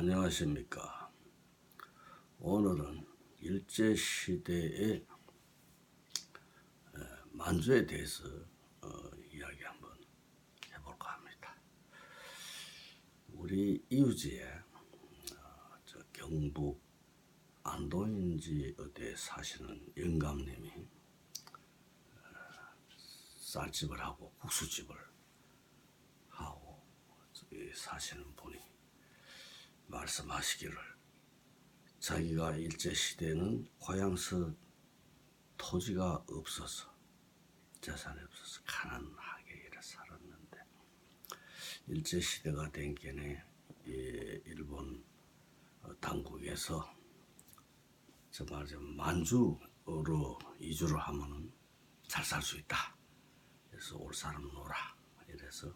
안녕하십니까. 오늘은 일제시대의 에, 만주에 대해서 어, 이야기 한번 해볼까 합니다. 우리 이웃지에 어, 저 경북 안동인지 어디에 사시는 영감님이 어, 쌀집을 하고 국수집을 하고 사시는 분이 말씀하시기를 자기가 일제 시대는 고향서 토지가 없어서 재산이 없어서 가난하게 이래 살았는데 일제 시대가 된 게네 이 일본 어, 당국에서 정말 좀 만주로 이주를 하면은 잘 살 수 있다. 그래서 올 사람 놀아. 이래서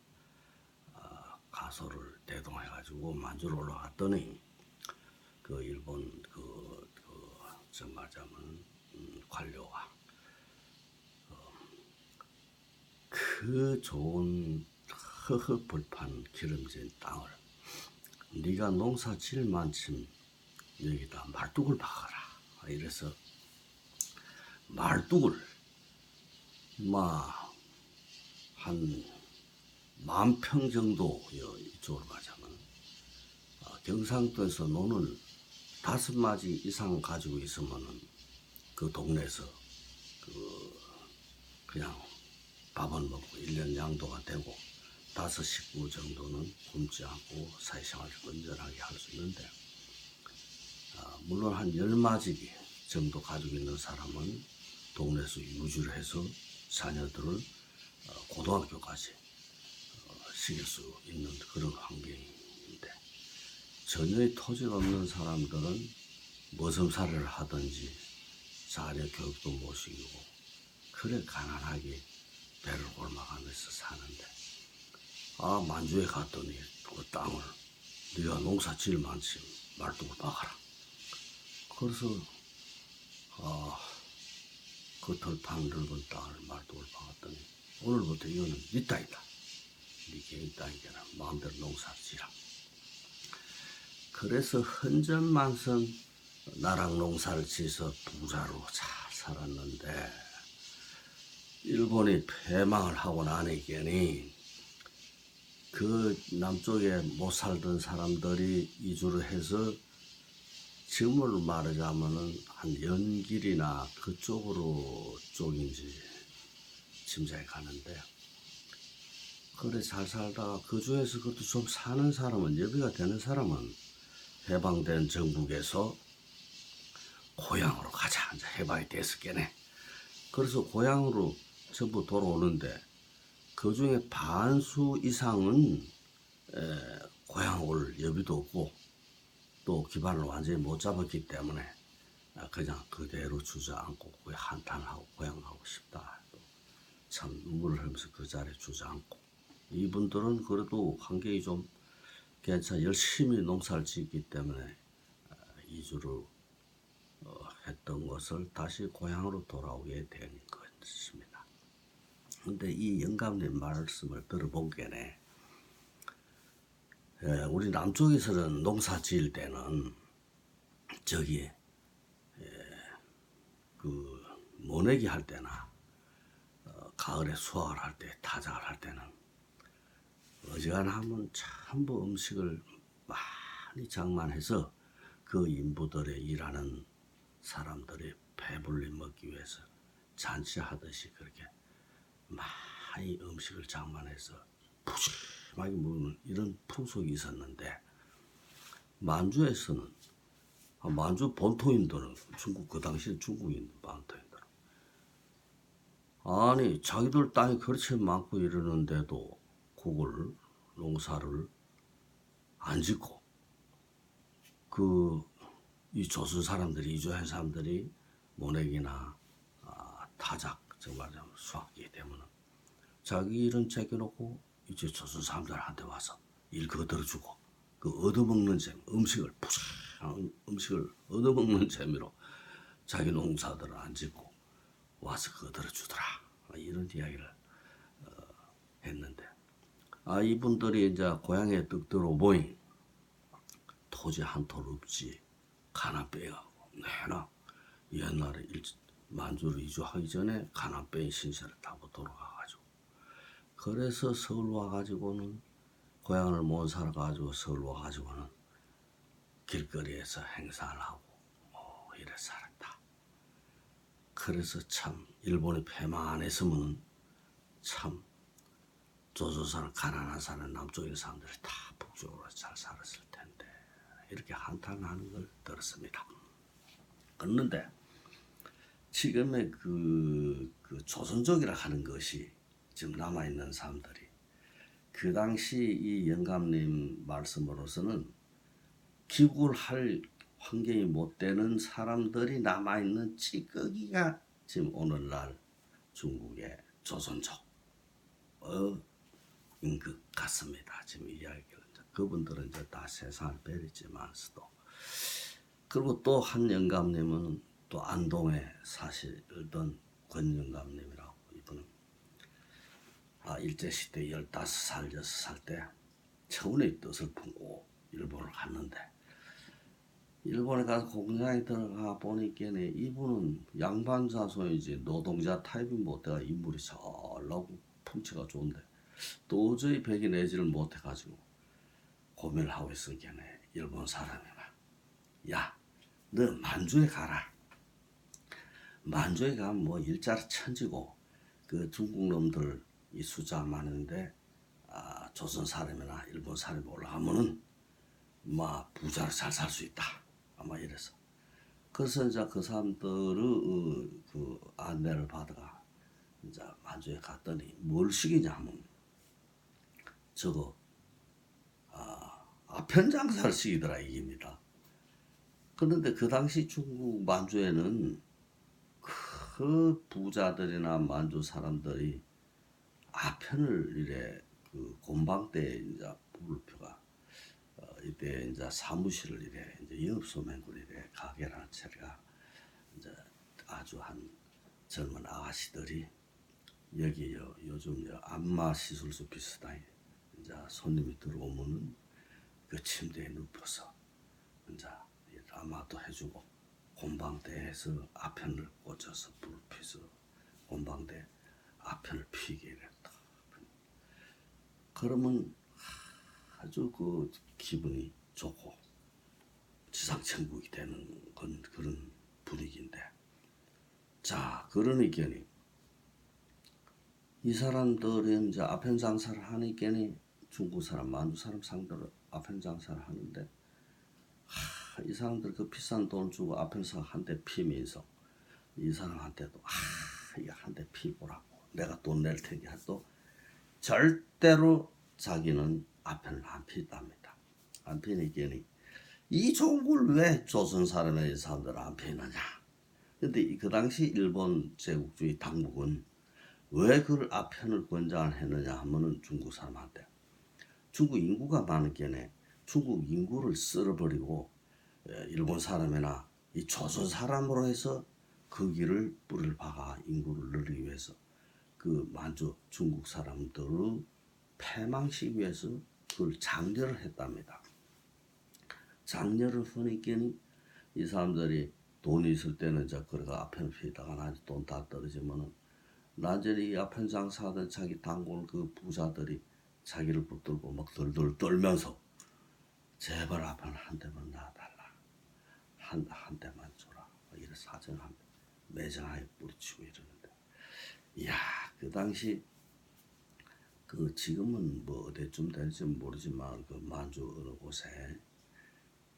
가소를 대동해가지고 만주로 올라갔더니 그 일본 그, 그 정말자면 음, 관료가 어, 그 좋은 허허벌판 기름진 땅을 네가 농사 질 만큼 여기다 말뚝을 박아라. 이래서 말뚝을 막 한 만평 정도 여- 이쪽으로 가자면. 어, 경상도에서 논을 다섯 마지 이상 가지고 있으면은 그 동네에서 그 그냥 밥은 먹고 일년 양도가 되고 다섯 식구 정도는 굶지 않고 사회생활을 건전하게 할 수 있는데 아, 물론 한 열 마지 정도 가지고 있는 사람은 동네에서 유지를 해서 자녀들을 어, 고등학교까지 시킬 수 있는 그런 환경인데 전혀 토지가 없는 사람들은 머슴살이를 하든지 자녀 교육도 못 시키고 그래 가난하게 배를 골마가면서 사는데 아 만주에 갔더니 그 땅을 네가 농사 지을 만큼 말뚝을 박아라. 그래서 아그 덜판 넓은 땅을 말뚝을 박았더니 오늘부터 이거는 네 땅이다 네 개인 땅이잖아. 마음대로 농사를 지라. 그래서 헌전만선 나랑 농사를 지어서 부자로 잘 살았는데 일본이 패망을 하고 나니까니 그 남쪽에 못 살던 사람들이 이주를 해서 지금으로 말하자면은 한 연길이나 그쪽으로 쪽인지 짐작이 가는데 그래 잘 살다가 그 중에서 그것도 좀 사는 사람은 여비가 되는 사람은 해방된 정국에서 고향으로 가자 이제 해방이 됐었겠네. 그래서 고향으로 전부 돌아오는데 그 중에 반수 이상은 에, 고향 올 여비도 없고 또 기반을 완전히 못 잡았기 때문에 아, 그냥 그대로 주저앉고 한탄하고 고향하고 싶다. 참 눈물을 흘리면서 그 자리에 주저앉고 이분들은 그래도 환경이 좀 괜찮아 열심히 농사를 짓기 때문에 아, 이주를 어, 했던 것을 다시 고향으로 돌아오게 된 것입니다. 근데 이 영감님 말씀을 들어보게네 에, 우리 남쪽에서는 농사 지을 때는 저기 에, 그 모내기 할 때나 어, 가을에 수확을 할 때 타작을 할 때는 어지간하면 전부 음식을 많이 장만해서 그 인부들의 일하는 사람들이 배불리 먹기 위해서 잔치하듯이 그렇게 많이 음식을 장만해서 푸짐하게 먹는 이런 풍속이 있었는데 만주에서는 아, 만주 본토인들은 중국 그 당시 중국인 본토인들은 아니 자기들 땅이 그렇게 많고 이러는데도 그걸 농사를 안 짓고 그 이 조선 사람들이 이주한 사람들이 모내기나 아, 타작 정말 좀 수확기 때문에 자기 일은 제껴놓고 이제 조선 사람들한테 와서 일 그대로 주고 그 얻어먹는 재미 음식을 푸짐한 음식을 얻어먹는 재미로 자기 농사들을 안 짓고 와서 그대로 주더라. 이런 이야기를 어, 했는데 아 이분들이 이제 고향에 떡 들어보니 토지 한 톨 없지. 가나 빼가고 내나 옛날에 일, 만주로 이주하기 전에 가나 빼인 신세를 타고 돌아가가지고 그래서 서울 와가지고는 고향을 못 살아가지고 서울 와가지고는 길거리에서 행사를 하고 뭐 이래 살았다. 그래서 참 일본이 패망 안 했으면 참 조조사는 가난한 남쪽에 있는 사람들이 다 북쪽으로 잘 살았을 텐데 이렇게 한탄하는 걸 들었습니다. 그런데 지금의 그, 그 조선족이라 하는 것이 지금 남아 있는 사람들이 그 당시 이 영감님 말씀으로서는 기국을 할 환경이 못 되는 사람들이 남아 있는 찌꺼기가 지금 오늘날 중국의 조선족 어, 인 것 같습니다. 지금 이야기를 그분들은 이제 다 세상을 베리지만서도 그리고 또 한 영감님은 또 안동에 사시던 권영감님이라고 이분은 아 일제 시대 15살 6살 때 처운의 뜻을 품고 일본을 갔는데 일본에 가서 공장에 들어가 보니까 이분은 양반자손이지 노동자 타입이 못돼가 인물이 잘나고 품치가 좋은데 도저히 백이 내지를 못해가지고 고민을 하고 있으니까 일본 사람이나. 야너 만주에 가라. 만주에 가면 뭐 일자리 천지고 그 중국 놈들 이 숫자 많은데 아, 조선 사람이나 일본 사람이 올라가면은 막 부자로 잘 살 수 있다. 아마 이래서. 그래서 이제 그 사람들의 어, 그 안내를 받아가 이제 만주에 갔더니 뭘 시키냐면 저거 아, 아편 장사를 시키더라 이깁니다. 그런데 그 당시 중국 만주에는 그 부자들이나 만주 사람들이 아편을 이래 그 곤방 때 이제 불표가 어, 이때 이제 사무실을 이래 이제 영업소맹굴 이래 가게라는 차례가 이제 아주 한 젊은 아가씨들이 여기 요, 요즘 요 안마 시술소 비슷하게 이제 손님이 들어오면은 그 침대에 눕혀서 이제 아마도 해주고 곤방대에서 아편을 꽂아서 불 피서 곤방대 아편을 피게 이랬다. 그러면 아주 그 기분이 좋고 지상천국이 되는 건 그런 분위기인데 자 그러니까니 이 사람들은 이제 아편 장사를 하니까니 중국 사람, 만주 사람 상대로 아편 장사를 하는데 하, 이 사람들 그 비싼 돈 주고 아편사 한대 피면서 이 사람한테도 아 이거 한대 피보라고 내가 돈 낼 테니 또 절대로 자기는 아편을 안 피답니다. 안 피니까니 이 좋은 걸 왜 조선 사람의 사람들 안 피느냐? 근데 그 당시 일본 제국주의 당국은 왜 그걸 아편을 권장을 했느냐 하면은 중국 사람한테 중국 인구가 많은 게네 중국 인구를 쓸어버리고 에, 일본 사람이나 이 조선 사람으로 해서 그 길을 뿌리를 박아 인구를 늘리기 위해서 그 만주 중국 사람들을 패망시키기 위해서 그걸 장려를 했답니다. 장려를 하니까는 이 사람들이 돈이 있을 때는 이제 그래가 아편 피다가 나중에 돈 다 떨어지면은 나중에 이 아편 장사하던 자기 단골 그 부자들이 자기를 붙들고 막 덜덜 떨면서 제발 아편 한 대만 놔달라. 한, 한 대만 줘라. 이래 사정한 매장하에 뿌리치고 이러는데. 이야 그 당시 그 지금은 뭐 어디쯤 될지 모르지만 그 만주 어느 곳에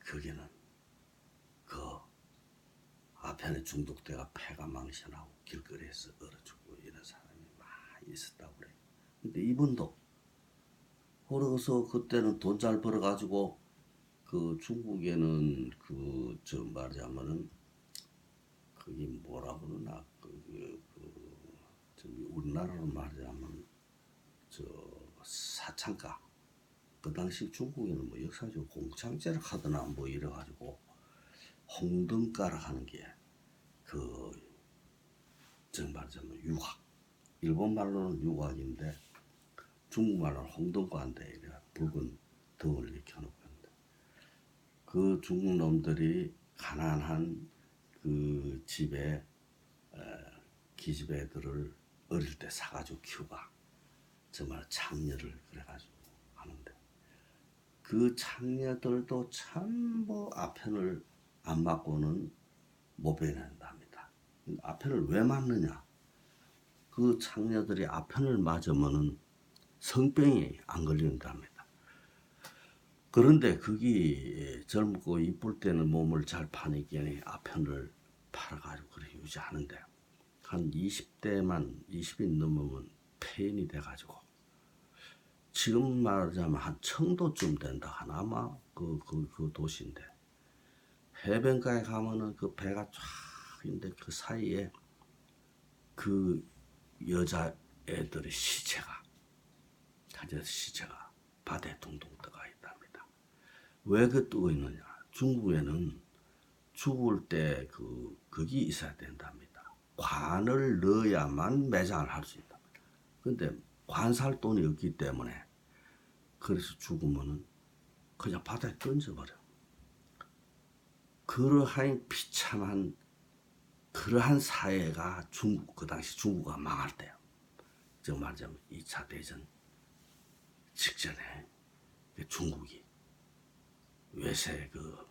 거기는 그 아편에 중독돼가 폐가 망신하고 길거리에서 얼어 죽고 이런 사람이 많이 있었다고 그래. 근데 이분도 그러고서 그때는 돈 잘 벌어가지고 그 중국에는 그 저 말하자면은 그게 뭐라 그러나 그, 그, 그 저기 우리나라로 말하자면 저 사창가. 그 당시 중국에는 뭐 역사적으로 공창제를 하더나 뭐 이래가지고 홍등가라 하는 게그 정말 말하자면 유학. 일본 말로는 유학인데 중국 말로는 홍등가인데 이래 붉은 덩을 익혀놓고 있는데 그그 중국 놈들이 가난한 그 집에 에, 기집 애들을 어릴 때 사가지고 키우가 정말 창녀를 그래가지고 하는데 그 창녀들도 참뭐 아편을 안 맞고는 못 배낸답니다. 아편을 왜 맞느냐? 그 창녀들이 아편을 맞으면은 성병이 안 걸린답니다. 그런데 그게 젊고 이쁠 때는 몸을 잘 파니까 아편을 팔아가지고 그래 유지하는데 한 20대만 20이 넘으면 폐인이 돼가지고 지금 말하자면 한 청도쯤 된다 하나 아마 그, 그, 그 도시인데 해변가에 가면은 그 배가 쫙 있는데 그 사이에 그 여자 애들의 시체가 가져 시체가 바다에 둥둥 떠가 있답니다. 왜 그 뜨고 있느냐? 중국에는 죽을 때 그 그게 있어야 된답니다. 관을 넣어야만 매장을 할 수 있다. 근데 관살 돈이 없기 때문에 그래서 죽으면은 그냥 바다에 던져버려. 그러한 비참한 그러한 사회가 중국 그 당시 중국가 망할 때요. 즉 말하자면 2차 대전 직전에 그 중국이 외세 그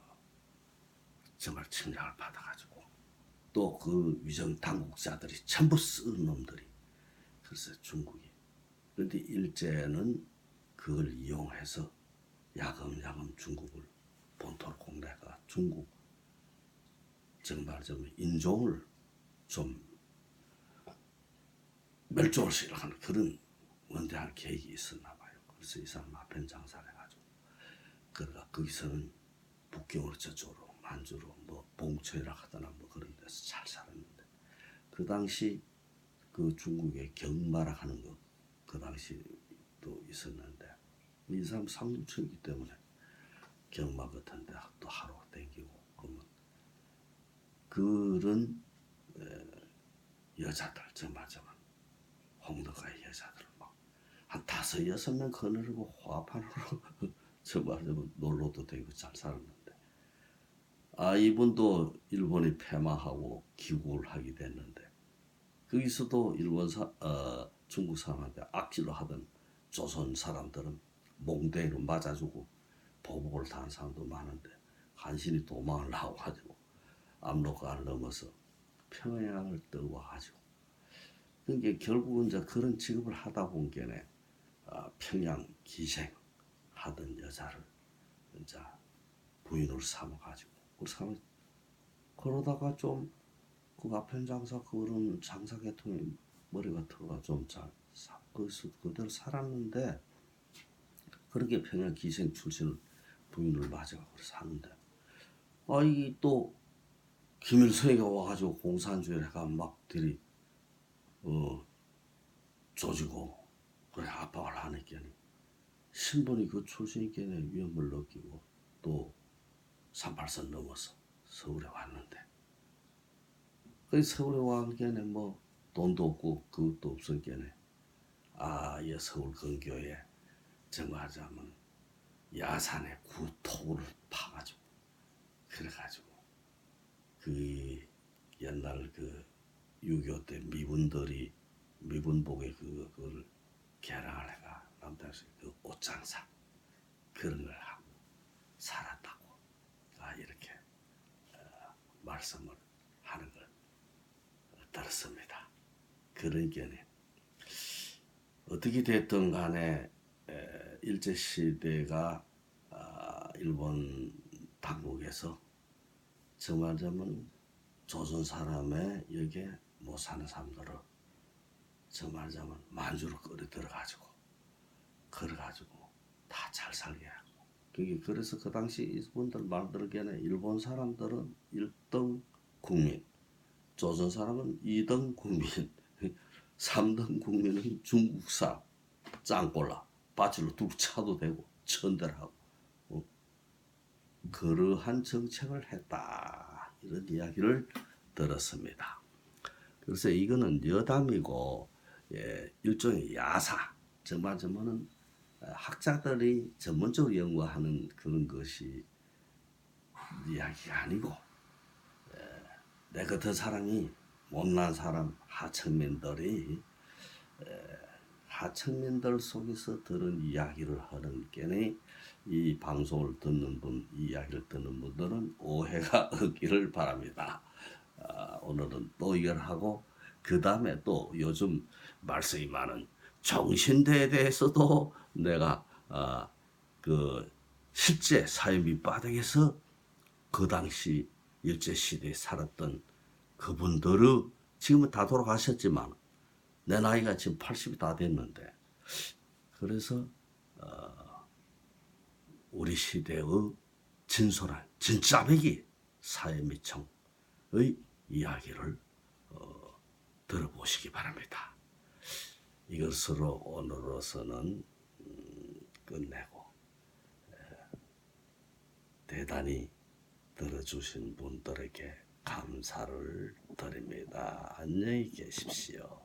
정말 침략을 받아가지고 또 그 위정 당국자들이 전부 쓴 놈들이 그래서 중국이 그런데 일제는 그걸 이용해서 야금야금 중국을 본토로 공략가 중국 정말 좀 인종을 좀 멸종을 시작하는 그런 원대한 계획이 있었나. 그래서 이 사람 아편 장사를 해가지고 그러다 거기서는 북경으로 저쪽으로 만주로 뭐 봉천이라 하더나 뭐 그런 데서 잘 살았는데 그 당시 그 중국의 경마라 하는 거 그 당시도 있었는데 이 사람 상류층이기 때문에 경마 같은 데또 하루 땡기고 그러면 그런 에, 여자들 저 맞으면 홍덕가의 여자들 막 한 다섯 여섯 명 거느리고 화판으로 저 말하자면 놀러도 되고 잘 살았는데. 아 이분도 일본이 패망하고 귀국을 하게 됐는데 거기서도 일본 사 어, 중국 사람한테 악질로 하던 조선 사람들은 몽대로 맞아주고 보복을 당한 사람도 많은데 간신히 도망을 나와가지고 압록강을 넘어서 평양을 떠와가지고. 그게 결국은 이제 그런 직업을 하다 본 게네. 아, 평양 기생 하던 여자를 이제 부인으로 삼아가지고 그 삼아 그러다가 좀그 아편 장사 그런 장사 계통에 머리가 들어가 좀잘 거기서 그대로 살았는데 그렇게 평양 기생 출신 부인을 맞아가고 사는데 아이 또 김일성이가 와가지고 공산주의를 해가 막 들이 어 조지고 그래 압박을 하니까 신분이 그 출신이니까 위험을 느끼고 또 38선 넘어서 서울에 왔는데. 그 서울에 와니까 뭐 돈도 없고 그것도 없으니까 아이 서울 근교에 정하자면 야산에 구토를 파가지고 그래가지고 그 옛날 그 유교 때 미분들이 미분복에 그 그걸 개량을 해가 남다시 그 옷장사 그런 걸 하고 살았다고 아 이렇게 어, 말씀을 하는 걸 들었습니다. 그런 게네 어떻게 됐든 간에 에, 일제 시대가 아, 일본 당국에서 정말자면 조선 사람의 여기에 못 사는 사람들을 정말자면 만주로 끌어 들어가지고 걸어가지고 다 잘 살게 하고 그게 그래서 그 당시 이분들 말 들기에는 일본 사람들은 1등 국민 조선 사람은 2등 국민 3등 국민은 중국사 짱골라 바지로 두고 차도 되고 천대를 하고 어? 그러한 정책을 했다 이런 이야기를 들었습니다. 그래서 이거는 여담이고 예, 일종의 야사 정말 저는 학자들이 전문적으로 연구하는 그런 것이 이야기가 아니고 에, 내 같은 사람이 못난 사람 하청민들이 에, 하청민들 속에서 들은 이야기를 하는 게니 이 방송을 듣는 분, 이 이야기를 듣는 분들은 오해가 없기를 바랍니다. 아, 오늘은 또 이걸 하고 그 다음에 또 요즘 말씀이 많은 정신대에 대해서도 내가 아, 그 실제 사회 밑바닥에서 그 당시 일제 시대에 살았던 그분들의 지금은 다 돌아가셨지만 내 나이가 지금 80이 다 됐는데 그래서 어, 우리 시대의 진솔한 진짜배기 사회 미청의 이야기를 어, 들어보시기 바랍니다. 이것으로 오늘로서는 음, 끝내고 에, 대단히 들어주신 분들에게 감사를 드립니다. 안녕히 계십시오.